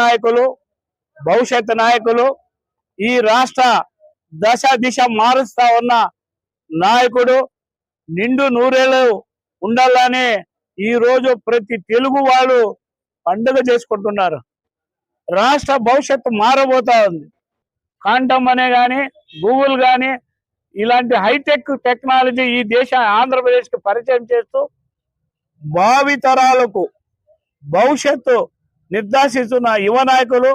నాయకులు భవిష్యత్ నాయకులు ఈ రాష్ట్ర దశ దిశ మారుస్తా ఉన్న నాయకుడు నిండు నూరేళ్ళు ఉండాలని ఈ రోజు ప్రతి తెలుగు వాళ్ళు పండుగ చేసుకుంటున్నారు. రాష్ట్ర భవిష్యత్తు మారబోతా ఉంది. కాంటమ్ అనే కానీ గూగుల్ కానీ ఇలాంటి హైటెక్ టెక్నాలజీ ఈ దేశ ఆంధ్రప్రదేశ్కి పరిచయం చేస్తూ భావితరాలకు భవిష్యత్తు నిర్దేశిస్తున్న యువ నాయకులు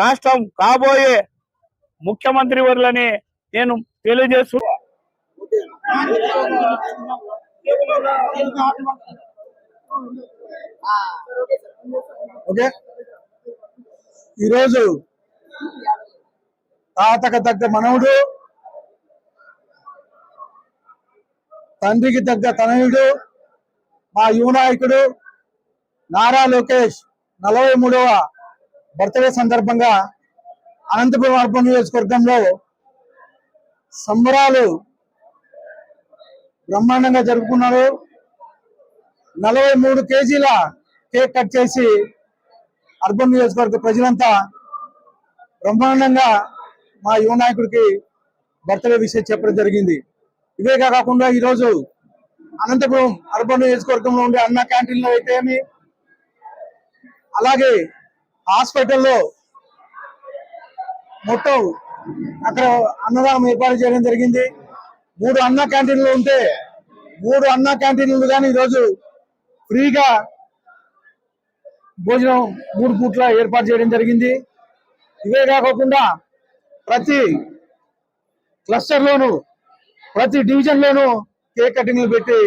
రాష్ట్రం కాబోయే ముఖ్యమంత్రి వర్లని నేను తెలియజేస్తూ ఓకే. ఈరోజు తాతకు తగ్గ మనవుడు తండ్రికి తగ్గ తనయుడు మా యువ నాయకుడు నారా లోకేష్ నలభై మూడవ బర్త్డే సందర్భంగా అనంతపురం అర్బన్ నియోజకవర్గంలో సంబరాలు బ్రహ్మాండంగా జరుపుకున్నారు. నలభై మూడు కేజీల కేక్ కట్ చేసి అర్బన్ నియోజకవర్గ ప్రజలంతా బ్రహ్మాండంగా మా యువ నాయకుడికి బర్త్డే విషయం చెప్పడం జరిగింది. ఇవే కాకుండా ఈరోజు అనంతపురం అర్బన్ నియోజకవర్గంలో ఉండే అన్న క్యాంటీన్లో అయితే ఏమి అలాగే హాస్పిటల్లో మొత్తం అక్కడ అన్నదానం ఏర్పాటు చేయడం జరిగింది. మూడు అన్న క్యాంటీన్లు ఉంటే మూడు అన్న క్యాంటీన్లు కానీ ఈరోజు ఫ్రీగా భోజనం మూడు పూట్ల ఏర్పాటు చేయడం జరిగింది. ఇవే కాకుండా ప్రతి క్లస్టర్లోను ప్రతి డివిజన్లోను కేక్ కటింగ్లు పెట్టి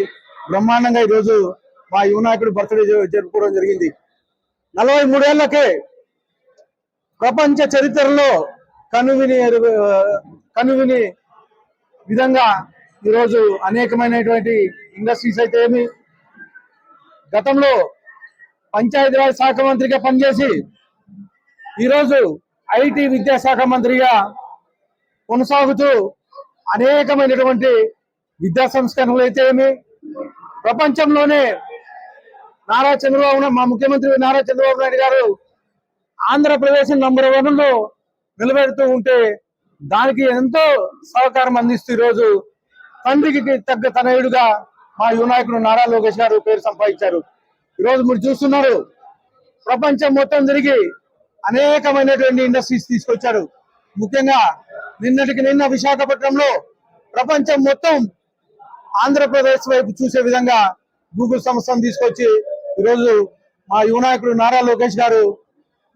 బ్రహ్మాండంగా ఈరోజు మా యువనాయకుడు బర్త్డే జరుపుకోవడం జరిగింది. నలభై మూడేళ్ళకే ప్రపంచ చరిత్రలో కనువిని కనువిని విధంగా ఈరోజు అనేకమైనటువంటి ఇండస్ట్రీస్ అయితే ఏమి గతంలో పంచాయతీరాజ్ శాఖ మంత్రిగా పనిచేసి ఈరోజు ఐటీ విద్యాశాఖ మంత్రిగా కొనసాగుతూ అనేకమైనటువంటి విద్యా సంస్కరణలు అయితే ఏమి? ప్రపంచంలోనే నారా చంద్రబాబు మా ముఖ్యమంత్రి నారా చంద్రబాబు నాయుడు గారు ఆంధ్రప్రదేశ్ నంబర్ వన్లో నిలబెడుతూ ఉంటే దానికి ఎంతో సహకారం అందిస్తూ ఈరోజు తండ్రికి తగ్గ తనయుడుగా మా యువనాయకుడు నారా లోకేష్ గారు పేరు సంపాదించారు. ఈరోజు మీరు చూస్తున్నారు ప్రపంచం మొత్తం తిరిగి అనేకమైనటువంటి ఇండస్ట్రీస్ తీసుకొచ్చారు. ముఖ్యంగా నిన్నటికి నిన్న విశాఖపట్నంలో ప్రపంచం మొత్తం ఆంధ్రప్రదేశ్ వైపు చూసే విధంగా గూగుల్ సంస్థను తీసుకొచ్చి ఈరోజు మా యువ నాయకుడు నారా లోకేష్ గారు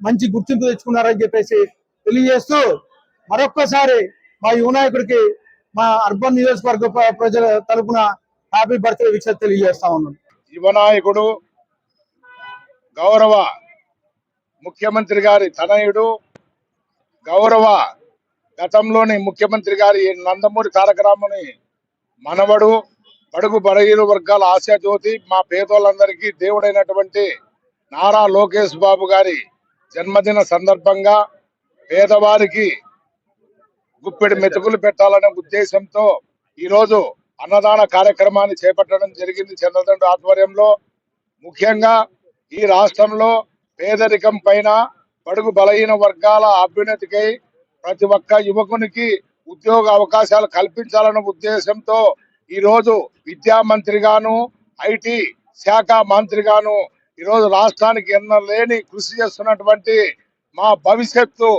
మంచి గుర్తింపు తెచ్చుకున్నారని చెప్పేసి తెలియజేస్తూ మరొక్కసారి మా యువ నాయకుడికి మా అర్బన్ నియోజకవర్గ ప్ర- ప్రజల తరపున హ్యాపీ బర్త్డే విషయం తెలియజేస్తా ఉన్నాం. యువనాయకుడు గౌరవ ముఖ్యమంత్రి గారి తనయుడు గౌరవ గతంలోని ముఖ్యమంత్రి గారి నందమూరి తారక రాముని మనవడు బడుగు బలహీన వర్గాల ఆశాజ్యోతి మా పేదోళ్ళందరికీ దేవుడైనటువంటి నారా లోకేష్ బాబు గారి జన్మదిన సందర్భంగా పేదవారికి గుప్పెడి మెతుకులు పెట్టాలనే ఉద్దేశంతో ఈరోజు అన్నదాన కార్యక్రమాన్ని చేపట్టడం జరిగింది చంద్రదండు ఆధ్వర్యంలో. ముఖ్యంగా ఈ రాష్ట్రంలో పేదరికం పైన బడుగు బలహీన వర్గాల అభ్యున్నతికై ప్రతి ఒక్క యువకునికి ఉద్యోగ అవకాశాలు కల్పించాలన్న ఉద్దేశంతో ఈరోజు విద్యా మంత్రిగాను ఐటీ శాఖ మంత్రిగాను ఈరోజు రాష్ట్రానికి ఎన్నలేని కృషి చేస్తున్నటువంటి మా భవిష్యత్తు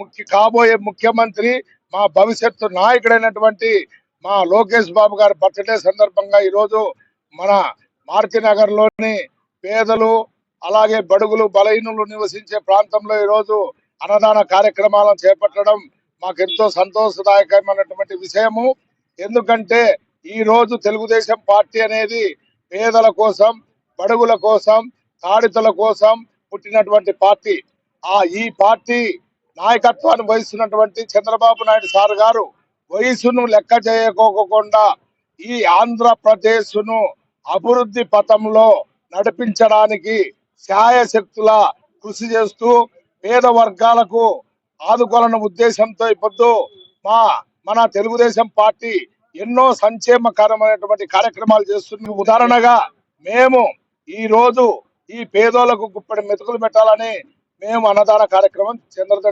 ముఖ్య కాబోయే ముఖ్యమంత్రి మా భవిష్యత్తు నాయకుడైనటువంటి మా లోకేష్ బాబు గారి బర్త్డే సందర్భంగా ఈరోజు మన మార్తినగర్లోని లోని పేదలు అలాగే బడుగులు బలహీనులు నివసించే ప్రాంతంలో ఈరోజు అన్నదాన కార్యక్రమాలను చేపట్టడం మాకెంతో సంతోషదాయకమైనటువంటి విషయము. ఎందుకంటే ఈ రోజు తెలుగుదేశం పార్టీ అనేది పేదల కోసం బడుగుల కోసం తాడితుల కోసం పుట్టినటువంటి పార్టీ. ఆ ఈ పార్టీ నాయకత్వాన్ని వహిస్తున్నటువంటి చంద్రబాబు నాయుడు సార్ గారు వయసును లెక్క చేయకోకుండా ఈ ఆంధ్రప్రదేశ్ను అభివృద్ధి పథంలో నడిపించడానికి శాయశక్తుల కృషి చేస్తూ పేద వర్గాలకు ఆదుకోవాలన్న ఉద్దేశంతో ఇప్పుడు మా మన తెలుగుదేశం పార్టీ ఎన్నో సంక్షేమకరమైనటువంటి కార్యక్రమాలు చేస్తున్న ఉదాహరణగా మేము ఈ రోజు ఈ పేదోళ్ళకు గుప్పెడు మెతుకులు పెట్టాలని మేము అన్నదాన కార్యక్రమం చంద్రద